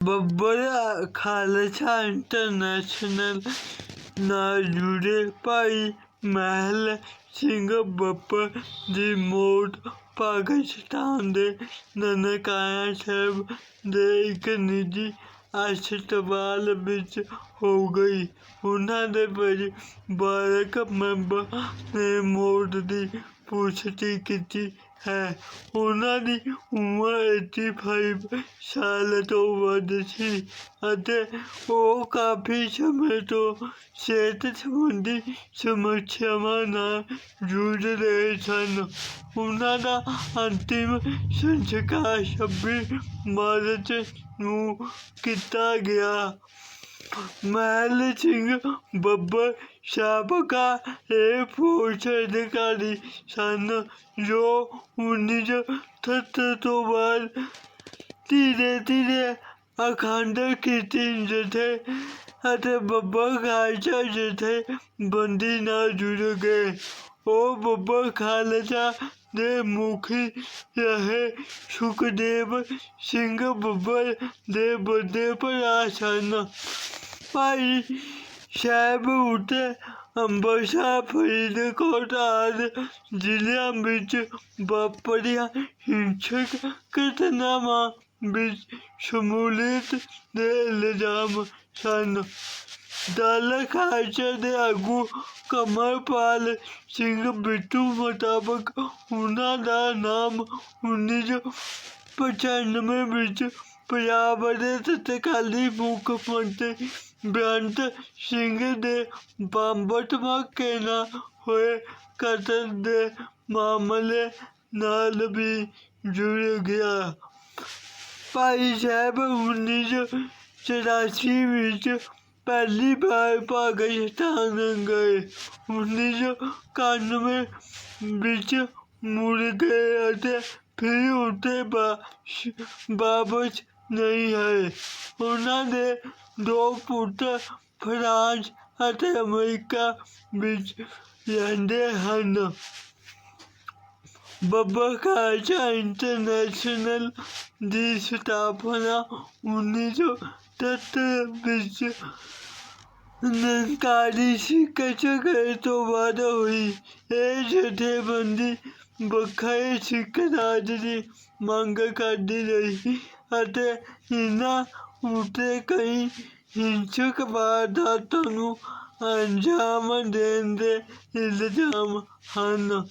ਬੱਬਰ Khalsa international ਨਾਲ ਜੁੜੇ ਭਾਈ ਮਹਿਲ ਸਿੰਘ ਬੱਬਰ ਦੀ ਮੌਤ ਪਾਕਿਸਤਾਨ ਦੇ ਨਨਕਾਣਾ ਸਾਹਿਬ ਦੇ ਇੱਕ ਨਿੱਜੀ ਹਸਪਤਾਲ ਵਿੱਚ ਹੋ ਗਈ ਉਹਨਾਂ ਦੇ ਪਰਿਵਾਰਕ ਮੈਂਬਰ ਨੇ ਮੌਤ ਦੀ ਪੁਸ਼ਟੀ ਕੀਤੀ ਹੈ ਉਹਨਾਂ ਦੀ ਉਮਰ 85 ਸਾਲ ਤੋਂ ਵੱਧ ਸੀ ਅਤੇ ਉਹ ਕਾਫੀ ਸਮੇਂ ਤੋਂ ਸਿਹਤ ਸੰਬੰਧੀ ਸਮੱਸਿਆਵਾਂ ਨਾਲ ਜੂਝ ਰਹੇ ਸਨ ਉਹਨਾਂ ਦਾ ਅੰਤਿਮ ਸੰਸਕਾਰ 26 ਮਾਰਚ ਨੂੰ ਕੀਤਾ ਗਿਆ ਮਹਿਲ ਸਿੰਘ ਬੱਬਰ ਸਾਬਕਾ ਇਹ ਫੌਜ ਅਧਿਕਾਰੀ ਸਨ ਜੋ 1977 ਤੋਂ ਬਾਅਦ ਧੀਰੇ ਧੀਰੇ ਅਖੰਡ ਕੀਰਤਨ ਜਥੇ ਅਤੇ ਬੱਬਰ ਖਾਲਸਾ ਜਥੇ ਬੰਦੀ ਨਾਲ ਜੁੜ ਗਏ ਉਹ ਬੱਬਰ ਖਾਲਸਾ ਦੇ ਮੁਖੀ ਰਹੇ ਸੁਖਦੇਵ ਸਿੰਘ ਬੱਬਰ ਦੇ ਵੱਡੇ ਭਰਾ ਸਨ ਭਾਈ ਸਾਹਿਬ ਉਤੇ ਅੰਬਰਸਰ ਫਰੀਦਕੋਟ ਆਦਿ, ਜ਼ਿਲ੍ਹਿਆਂ ਵਿੱਚ ਵਾਪਰੀਆਂ ਹਿੰਸਕ ਘਟਨਾਵਾਂ ਵਿੱਚ ਸ਼ਮੂਲੀਅਤ ਦੇ ਇਲਜ਼ਾਮ ਸਨ। ਦਲ ਖਾਲਸਾ ਦੇ ਆਗੂ ਕਮਰਪਾਲ ਸਿੰਘ ਬਿੱਟੂ ਮੁਤਾਬਕ ਉਹਨਾਂ ਦਾ ਨਾਮ 1995 ਵਿੱਚ ਪੰਜਾਬ ਦੇ ਤਤਕਾਲੀ ਮੁੱਖ ਮੰਤਰੀ ਬੇਅੰਤ ਸਿੰਘ ਦੇ ਬੰਬ ਧਮਾਕੇ ਨਾਲ ਹੋਏ ਕਤਲ ਦੇ ਮਾਮਲੇ ਨਾਲ ਵੀ ਜੁੜ ਗਿਆ। ਭਾਈ ਸਾਹਿਬ 1984 ਵਿੱਚ ਪਹਿਲੀ ਵਾਰ ਪਾਕਿਸਤਾਨ ਗਏ। 1991 ਵਿੱਚ ਮੁੜ ਗਏ ਅਤੇ ਫਿਰ ਉੱਥੇ ਵਾਪਸ ਨਹੀਂ ਆਏ ਉਹਨਾਂ ਦੇ ਦੋ ਪੁੱਤਰ ਫਰਾਂਸ ਅਤੇ ਅਮਰੀਕਾ ਵਿੱਚ ਰਹਿੰਦੇ ਹਨ ਬੱਬਰ ਖਾਲਸਾ ਇੰਟਰਨੈਸ਼ਨਲ ਦੀ ਸਥਾਪਨਾ 1973 ਵਿੱਚ ਨਿਰੰਕਾਰੀ ਸਿੱਖ ਝਗੜੇ ਤੋਂ ਬਾਅਦ ਹੋਈ ਇਹ ਜਥੇਬੰਦੀ ਵੱਖਰੇ ਸਿੱਖ ਰਾਜ ਦੀ ਮੰਗ ਕਰਦੀ ਰਹੀ ਅਤੇ ਇਹਨਾਂ ਉੱਤੇ ਕਈ ਹਿੰਸਕ ਵਾਰਦਾਤਾਂ ਨੂੰ ਅੰਜਾਮ ਦੇਣ ਦੇ ਇਲਜ਼ਾਮ ਹਨ।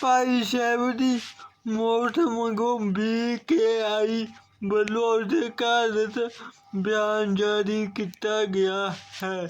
ਭਾਈ ਸਾਹਿਬ ਦੀ ਮੌਤ ਮਗਰੋਂ ਬੀ ਕੇ ਆਈ ਵੱਲੋਂ ਅਧਿਕਾਰਤ ਬਿਆਨ ਜਾਰੀ ਕੀਤਾ ਗਿਆ ਹੈ।